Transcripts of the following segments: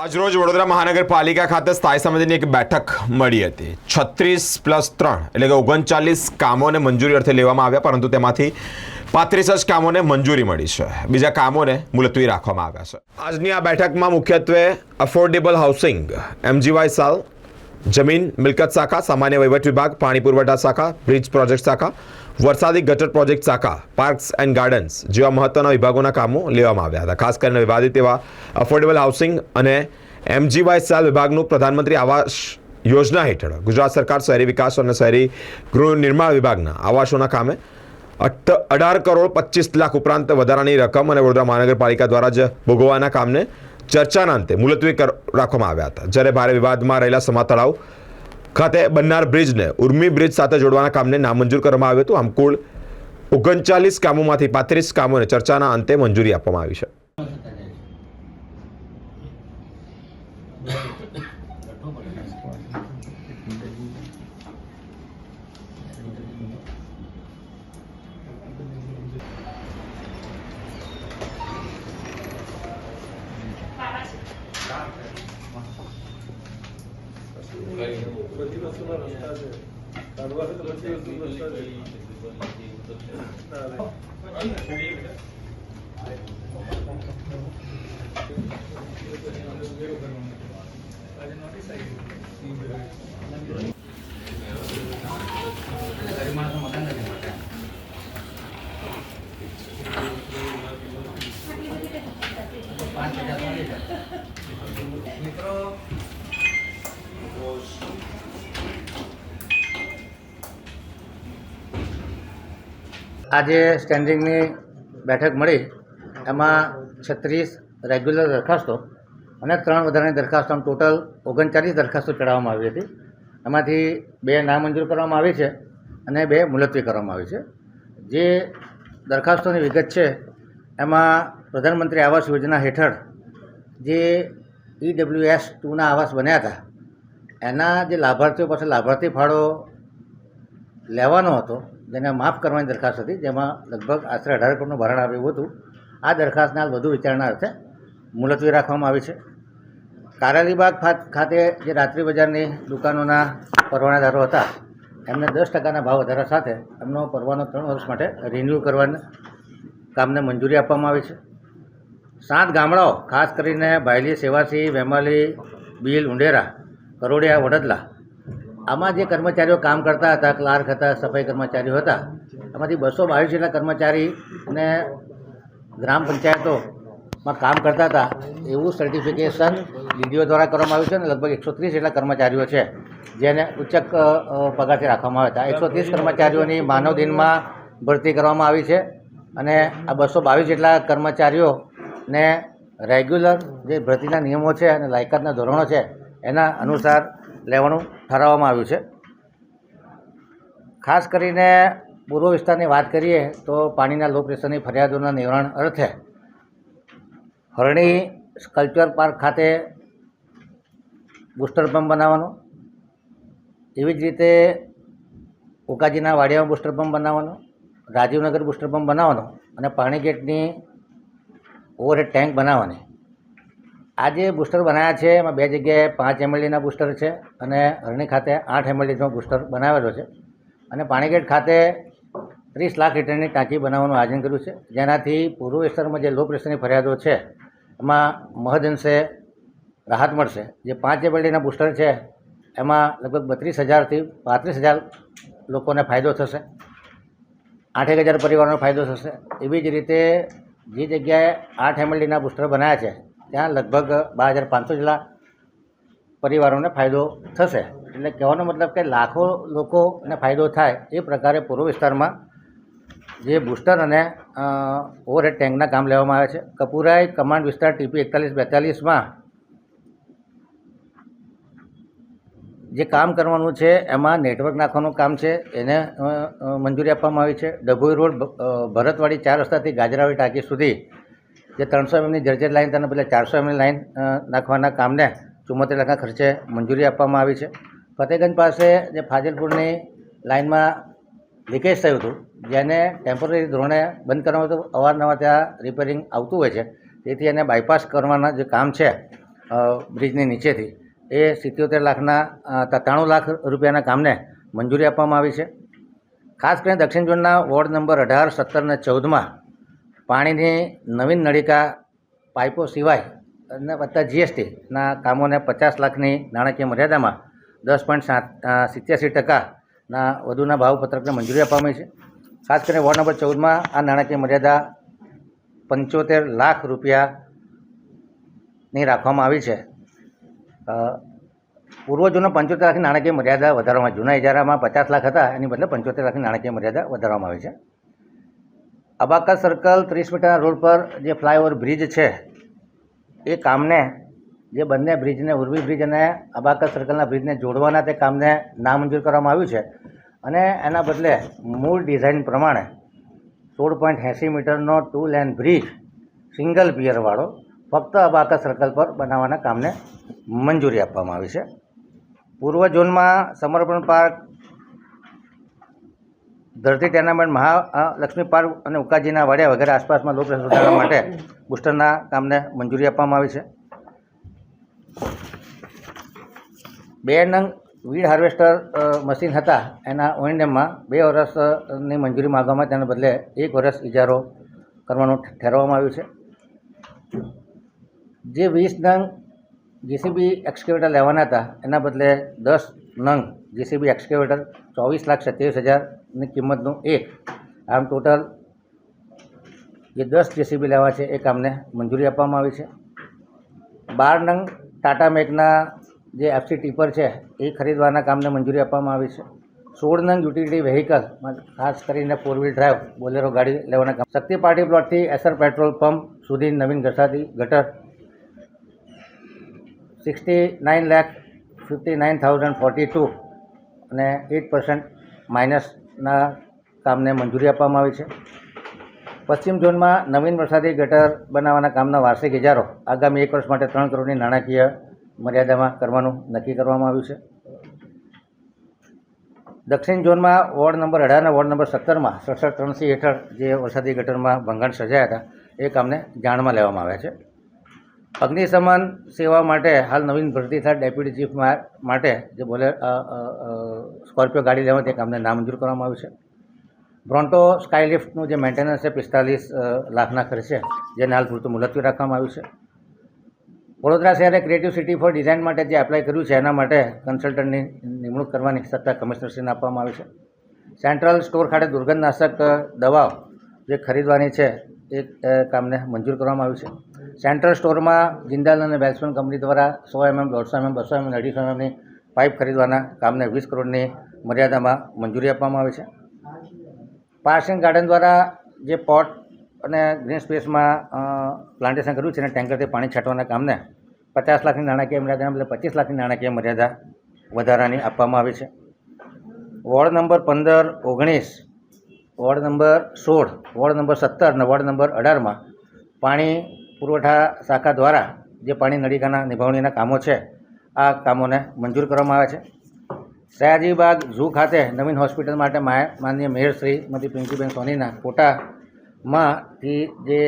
આજરોજ વડોદરા મહાનગરપાલિકા ખાતે સ્થાયી સમિતિની એક બેઠક મળી હતી. છત્રીસ પ્લસ ત્રણ એટલે કે ઓગણચાલીસ કામોને મંજૂરી અર્થે લેવામાં આવ્યા, પરંતુ તેમાંથી પાંત્રીસ જ કામોને મંજૂરી મળી છે. બીજા કામોને મુલતવી રાખવામાં આવ્યા છે. આજની આ બેઠકમાં મુખ્યત્વે અફોર્ડેબલ હાઉસિંગ એમજીવાય સાલ, જમીન, મિલકત શાખા, સામાન્ય વહીવટ વિભાગ, પાણી પુરવઠા શાખા બ્રિજ પ્રોજેક્ટ શાખા વરસાદી ગટર પ્રોજેક્ટ શાખા, પાર્ક્સ એન્ડ ગાર્ડન્સ જેવા મહત્વના વિભાગોના કામો લેવામાં આવ્યા હતા. ખાસ કરીને વિવાદિત એવા અફોર્ડેબલ હાઉસિંગ અને એમજીવાય સેલ વિભાગનું પ્રધાનમંત્રી આવાસ યોજના હેઠળ ગુજરાત સરકાર શહેરી વિકાસ અને શહેરી ગૃહ નિર્માણ વિભાગના આવાસોના કામે અઢાર કરોડ પચીસ લાખ ઉપરાંત વધારાની રકમ અને વડોદરા મહાનગરપાલિકા દ્વારા જ ભોગવવાના કામને ચર્ચાના અંતે મુલતવી રાખવામાં આવ્યા હતા. જ્યારે ભારે વિવાદમાં રહેલા સમા તળાવ ખાતે બનનાર બ્રિજને ઉર્મી બ્રિજ સાથે જોડવાના કામને નામંજૂર કરવામાં આવ્યું હતું. આમ કુલ ઓગણચાલીસ કામોમાંથી પાંત્રીસ કામોને ચર્ચાના અંતે મંજૂરી આપવામાં આવી છે બધી વસ્તુનો રસ્તા છે કાઢવા હોય તો બધી વસ્તુનો રસ્તા છે આજે સ્ટેન્ડિંગની બેઠક મળી. એમાં છત્રીસ રેગ્યુલર દરખાસ્તો અને ત્રણ વધારાની દરખાસ્તો, આમ ટોટલ ઓગણચાલીસ દરખાસ્તો ચડાવવામાં આવી હતી. એમાંથી બે નામંજૂર કરવામાં આવી છે અને બે મુલતવી કરવામાં આવી છે. જે દરખાસ્તોની વિગત છે, એમાં પ્રધાનમંત્રી આવાસ યોજના હેઠળ જે ઈડબ્લ્યુએસ ટુના આવાસ બન્યા હતા, એના જે લાભાર્થીઓ પાસે લાભાર્થી ફાળો લેવાનો હતો જેને માફ કરવાની દરખાસ્ત હતી, જેમાં લગભગ આશરે અઢાર કરોડનું ભરણ આવ્યું હતું. આ દરખાસ્તના વધુ વિચારણા અર્થે મુલતવી રાખવામાં આવી છે. કારાલીબાગ ખાત- જે રાત્રિ બજારની દુકાનોના પરવાનાદારો હતા, એમને દસ ટકાના ભાવ વધારા સાથે એમનો પરવાનો ત્રણ વર્ષ માટે રિન્યૂ કરવાના કામને મંજૂરી આપવામાં આવી છે. સાત ગામડાઓ, ખાસ કરીને ભાયલી સેવાસી, વેમાલી, બીલ, ઉંડેરા, કરોડિયા, વડદલા આમાં જે કર્મચારીઓ કામ કરતા હતા, ક્લાર્ક હતા, સફાઈ કર્મચારીઓ હતા એમાંથી બસો બાવીસ જેટલા કર્મચારીને ગ્રામ પંચાયતોમાં કામ કરતા હતા, એવું સર્ટિફિકેશન ડીડીઓ દ્વારા કરવામાં આવ્યું છે અને લગભગ એકસો ત્રીસ જેટલા કર્મચારીઓ છે, જેને ઉચ્ચક પગારથી રાખવામાં આવ્યા હતા. એકસો ત્રીસ કર્મચારીઓની માનવ દિનમાં ભરતી કરવામાં આવી છે અને આ બસો બાવીસ જેટલા કર્મચારીઓને રેગ્યુલર જે ભરતીના નિયમો છે અને લાયકાતના ધોરણો છે, એના અનુસાર લેવાનું ઠરાવવામાં આવ્યું છે. ખાસ કરીને પૂર્વ વિસ્તારની વાત કરીએ તો પાણીના લો પ્રેશરની ફરિયાદોના નિવારણ અર્થે હરણી સ્કલ્પચર પાર્ક ખાતે બુસ્ટર પંપ બનાવવાનો, એવી જ રીતે ઉકાજીના વાડિયામાં બુસ્ટર પંપ બનાવવાનો, રાજીવનગર બુસ્ટર પંપ બનાવવાનો અને પાણી ગેટની ઓવરહેડ ટેન્ક બનાવવાની. આ જે બુસ્ટર બનાવ્યા છે, એમાં બે જગ્યાએ પાંચ એમએલડીના બુસ્ટર છે અને હરણી ખાતે આઠ એમએલડીનો બુસ્ટર બનાવેલો છે. અને પાણીગેટ ખાતે ત્રીસ લાખ લીટરની ટાંકી બનાવવાનું આયોજન કર્યું છે. જેનાથી પૂર્વ વિસ્તારમાં જે લો પ્રેશરની ફરિયાદો છે, એમાં મહદઅંશે રાહત મળશે. જે પાંચ એમએલડીના બુસ્ટર છે, એમાં લગભગ બત્રીસ હજારથી પાંત્રીસ હજાર લોકોને ફાયદો થશે. આઠેક હજાર પરિવારનો ફાયદો થશે. એવી જ રીતે જે જગ્યાએ આઠ એમએલડીના બુસ્ટર બનાવ્યા છે ત્યાં લગભગ બાર હજાર પાંચસો જેટલા પરિવારોને ફાયદો થશે. એટલે કહેવાનો મતલબ કે લાખો લોકોને ફાયદો થાય એ પ્રકારે પૂર્વ વિસ્તારમાં જે બુસ્ટર અને ઓવરહેડ ટેન્કના કામ લેવામાં આવે છે. કપુરાઈ કમાન્ડ વિસ્તાર ટીપી એકતાલીસ બેતાલીસમાં જે કામ કરવાનું છે એમાં નેટવર્ક નાખવાનું કામ છે. એને મંજૂરી આપવામાં આવી છે. ડભોઈ રોડ ભરતવાડી ચાર રસ્તાથી ગાજરાવાડી ટાંકી સુધી જે ત્રણસો એમની જર્જર લાઇન તેના બદલે ચારસો એમની લાઇન નાખવાના કામને ચુમ્મોતેર લાખના ખર્ચે મંજૂરી આપવામાં આવી છે. ફતેગંજ પાસે જે ફાજલપુરની લાઇનમાં લીકેજ થયું હતું, જેને ટેમ્પરરી ધોરણે બંધ કરવામાં હતું, અવારનવાર ત્યાં રિપેરિંગ આવતું હોય છે, તેથી એને બાયપાસ કરવાના જે કામ છે બ્રિજની નીચેથી, એ સિત્યોતેર લાખના ત્રાણું લાખ રૂપિયાના કામને મંજૂરી આપવામાં આવી છે. ખાસ કરીને દક્ષિણ ઝોનના વોર્ડ નંબર અઢાર, સત્તર અને ચૌદમાં પાણીની નવીન નળિકા પાઇપો સિવાય અને વત્તા જીએસટીના કામોને પચાસ લાખની નાણાકીય મર્યાદામાં દસ પોઈન્ટ સાત સિત્યાસી ટકાના વધુના ભાવપત્રકને મંજૂરી આપવામાં છે. ખાસ કરીને વોર્ડ નંબર ચૌદમાં આ નાણાકીય મર્યાદા પંચોતેર લાખ રૂપિયાની રાખવામાં આવી છે. પૂર્વજોનો પૂર્વ જૂનો પંચોતેર લાખની નાણાકીય મર્યાદા વધારવામાં, જૂના ઇજારામાં પચાસ લાખ હતા, એની બદલે પંચોતેર લાખની નાણાકીય મર્યાદા વધારવામાં આવી છે. અબાકા સર્કલ ત્રીસ મીટરના રોડ પર જે ફ્લાયઓવર બ્રિજ છે, એ કામને, જે બંને બ્રિજને, ઉર્વી બ્રિજ અને અબાકા સર્કલના બ્રિજને જોડવાના તે કામને નામંજૂર કરવામાં આવ્યું છે. અને એના બદલે મૂળ ડિઝાઇન પ્રમાણે સોળ પોઈન્ટ એંસી મીટરનો ટુ લેન બ્રિજ સિંગલ પિયરવાળો ફક્ત અબાકા સર્કલ પર બનાવવાના કામને મંજૂરી આપવામાં આવી છે. પૂર્વ ઝોનમાં સમર્પણ પાર્ક ધરતી ટેનામેન્ટ મહા લક્ષ્મી પાર્ક અને ઉકાજીના વાડિયા વગેરે આસપાસમાં લોક સુધારવા માટે બુસ્ટરના કામને મંજૂરી આપવામાં આવી છે. બે નંગ વીડ હાર્વેસ્ટર મશીન હતા એના ઓએનએમમાં બે વર્ષની મંજૂરી માગવામાં તેના બદલે એક વર્ષ ઇજારો કરવાનું ઠેરવવામાં આવ્યું છે. જે વીસ નંગ જીસીબી એક્સકેવેટર લેવાના હતા એના બદલે દસ નંગ જીસીબી એક્સકેવેટર ચોવીસ લાખ સત્યાવીસ હજારની કિંમતનું એક. આમ ટોટલ જે દસ જેસીબી લેવા છે એ કામને મંજૂરી આપવામાં આવી છે. બાર નંગ ટાટા મેકના જે એફસી ટીપર છે એ ખરીદવાના કામને મંજૂરી આપવામાં આવી છે. સોળ નંગ યુટિલિટી વ્હીકલ ખાસ કરીને ફોર વ્હીલ ડ્રાઈવ બોલેરો ગાડી લેવાના કામ. શક્તિ પાર્ટી પ્લોટથી એસર પેટ્રોલ પંપ સુધી નવીન ઘસાતી ગટર. Sixty nine lakh fifty nine thousand forty two અને એટ પર્સન્ટ માઇનસના કામને મંજૂરી આપવામાં આવી છે. પશ્ચિમ ઝોનમાં નવીન વરસાદી ગટર બનાવવાના કામના વાર્ષિક ઇજારો આગામી એક વર્ષ માટે ત્રણ કરોડની નાણાકીય મર્યાદામાં કરવાનું નક્કી કરવામાં આવ્યું છે. દક્ષિણ ઝોનમાં વોર્ડ નંબર અઢાર અને વોર્ડ નંબર સત્તરમાં સડસઠ ત્રણસી હેઠળ જે વરસાદી ગટરમાં ભંગાણ સર્જાયા હતા, એ કામને જાણમાં લેવામાં આવ્યા છે. અગ્નિશમન સેવા માટે હાલ નવીન ભરતી થાય ડેપ્યુટી ચીફ માટે, જે બોલે સ્કોર્પિયો ગાડી લેવા તે કામને નામંજૂર કરવામાં આવ્યું છે. બ્રોન્ટો સ્કાયલિફ્ટનું જે મેન્ટેનન્સ છે, પિસ્તાલીસ લાખના ખર્ચે જેને હાલ પૂરતું મુલતવી રાખવામાં આવ્યું છે. વડોદરા શહેરે ક્રિએટિવ સિટી ફોર ડિઝાઇન માટે જે એપ્લાય કર્યું છે, એના માટે કન્સલ્ટન્ટની નિમણૂક કરવાની સત્તા કમિશનરશ્રીને આપવામાં આવી છે. સેન્ટ્રલ સ્ટોર ખાતે દુર્ગંધનાશક દવાઓ જે ખરીદવાની છે એ કામને મંજૂર કરવામાં આવ્યું છે. સેન્ટ્રલ સ્ટોરમાં જિંદાલ અને વેલ્સમેન કંપની દ્વારા સો એમએમ, દોઢસો એમએમ, બસો એમએમ, અઢીસો એમએમની પાઇપ ખરીદવાના કામને વીસ કરોડની મર્યાદામાં મંજૂરી આપવામાં આવી છે. પાર્સિંગ ગાર્ડન દ્વારા જે પોટ અને ગ્રીન સ્પેસમાં પ્લાન્ટેશન કર્યું છે અને ટેન્કરથી પાણી છાંટવાના કામને પચાસ લાખની નાણાકીય મર્યાદાના બદલે પચીસ લાખની નાણાકીય મર્યાદા વધારાની આપવામાં આવી છે. વોર્ડ નંબર પંદર ઓગણીસ, વોર્ડ નંબર સોળ, વોર્ડ નંબર સત્તર અને વોર્ડ નંબર અઢારમાં પાણી પુરવઠા શાખા દ્વારા જે પાણી નળિકાના નિભાવણીના કામો છે, આ કામોને મંજૂર કરવામાં આવ્યા છે. સયાજીબાગ ઝૂ ખાતે નવીન હોસ્પિટલ માટે માનનીય મેયર શ્રીમતી પિંકીબેન સોનીના કોટામાંથી જે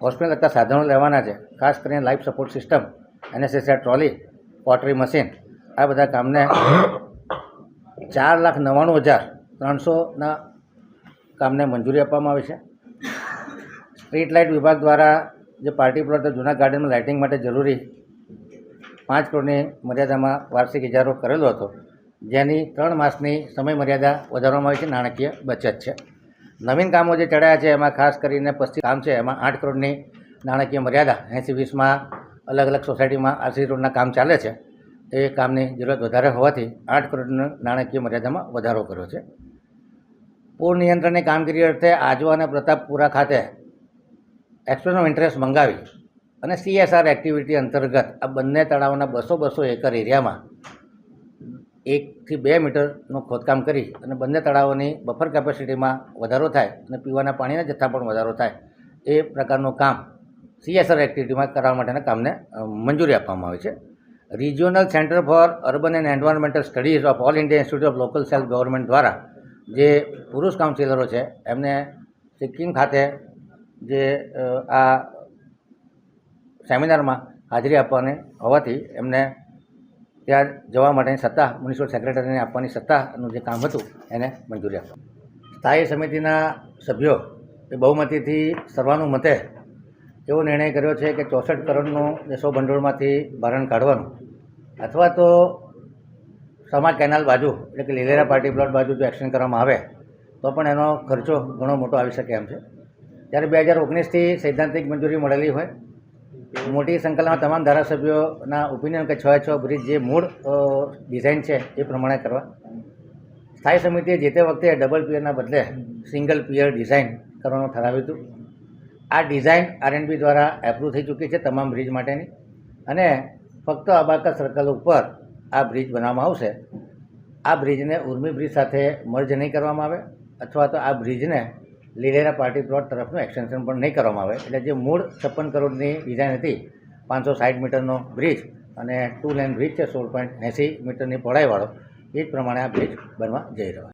હોસ્પિટલ લગતા સાધનો લેવાના છે, ખાસ કરીને life support system NSSR trolley, pottery machine, આ બધા કામને ચાર લાખ નવ્વાણું હજાર ત્રણસોના કામને મંજૂરી આપવામાં આવી છે. સ્ટ્રીટ લાઇટ વિભાગ દ્વારા જે પાર્ટી પ્લોટ જૂના ગાર્ડનમાં લાઇટિંગ માટે જરૂરી પાંચ કરોડની મર્યાદામાં વાર્ષિક ઇજારો કરેલો હતો, જેની ત્રણ માસની સમય મર્યાદા વધારવામાં આવી છે. નાણાકીય બચત છે. નવીન કામો જે ચડાયા છે, એમાં ખાસ કરીને પશ્ચિમ કામ છે, એમાં આઠ કરોડની નાણાકીય મર્યાદા, એંસી વીસમાં અલગ અલગ સોસાયટીમાં આરસી રોડના કામ ચાલે છે. એ કામની જરૂરત વધારે હોવાથી આઠ કરોડની નાણાકીય મર્યાદામાં વધારો કર્યો છે. પૂર નિયંત્રણની કામગીરી અર્થે આજવા અને પ્રતાપપુરા ખાતે એક્સપ્રેસ ઓફ ઇન્ટરેસ્ટ મંગાવી અને સીએસઆર એક્ટિવિટી અંતર્ગત આ બંને તળાવના બસો બસો એકર એરિયામાં એકથી બે મીટરનું ખોદકામ કરી અને બંને તળાવોની બફર કેપેસિટીમાં વધારો થાય અને પીવાના પાણીના જથ્થા પણ વધારો થાય, એ પ્રકારનું કામ સીએસઆર એક્ટિવિટીમાં કરવા માટેના કામને મંજૂરી આપવામાં આવી છે. Regional Centre for Urban and Environmental Studies of All India Institute of Local Self Government દ્વારા જે પુરુષ કાઉન્સિલરો છે, એમને સિક્કિમ ખાતે જે આ સેમિનારમાં હાજરી આપવાની હોવાથી એમને ત્યાં જવા માટેની સત્તા, મ્યુનિસિપલ સેક્રેટરીને આપવાની સત્તાનું જે કામ હતું, એને મંજૂરી આપવા. સ્થાયી સમિતિના સભ્યો એ બહુમતીથી સર્વાનુમતે એવો નિર્ણય કર્યો છે કે ચોસઠ કરોડનું દેશો ભંડોળમાંથી ભારણ કાઢવાનું અથવા તો સમા કેનાલ બાજુ, એટલે કે લીલેરા પાર્ટી પ્લોટ બાજુ જો એક્શન કરવામાં આવે, તો પણ એનો ખર્ચો ઘણો મોટો આવી શકે એમ છે. ત્યારે બે હજાર ઓગણીસથી સૈદ્ધાંતિક મંજૂરી મળેલી હોય, મોટી સંકલનમાં તમામ ધારાસભ્યોના ઓપિનિયન કે છ છ બ્રિજ જે મૂળ ડિઝાઇન છે એ પ્રમાણે કરવા. સ્થાયી સમિતિએ જે તે વખતે ડબલ પિયરના બદલે સિંગલ પિયર ડિઝાઇન કરવાનું ઠરાવ્યું હતું. આ ડિઝાઇન આરએનબી દ્વારા એપ્રુવ થઈ ચૂકી છે તમામ બ્રિજ માટેની અને ફક્ત અબાકા સર્કલ ઉપર આ બ્રિજ બનાવવામાં આવશે. આ બ્રિજને ઉર્મી બ્રિજ સાથે મર્જ નહીં કરવામાં આવે અથવા તો આ બ્રિજને લીલેરા પાર્ટી પ્લોટ તરફનું એક્સટેન્શન પણ નહીં કરવામાં આવે. એટલે જે મૂળ છપ્પન કરોડની ડિઝાઇન હતી, પાંચસો સાઠ મીટરનો બ્રિજ અને ટુ લેન બ્રિજ છે, સોળ પોઈન્ટ એંસી મીટરની પહોળાઈવાળો એ જ પ્રમાણે આ બ્રિજ બનવા જઈ રહ્યો છે.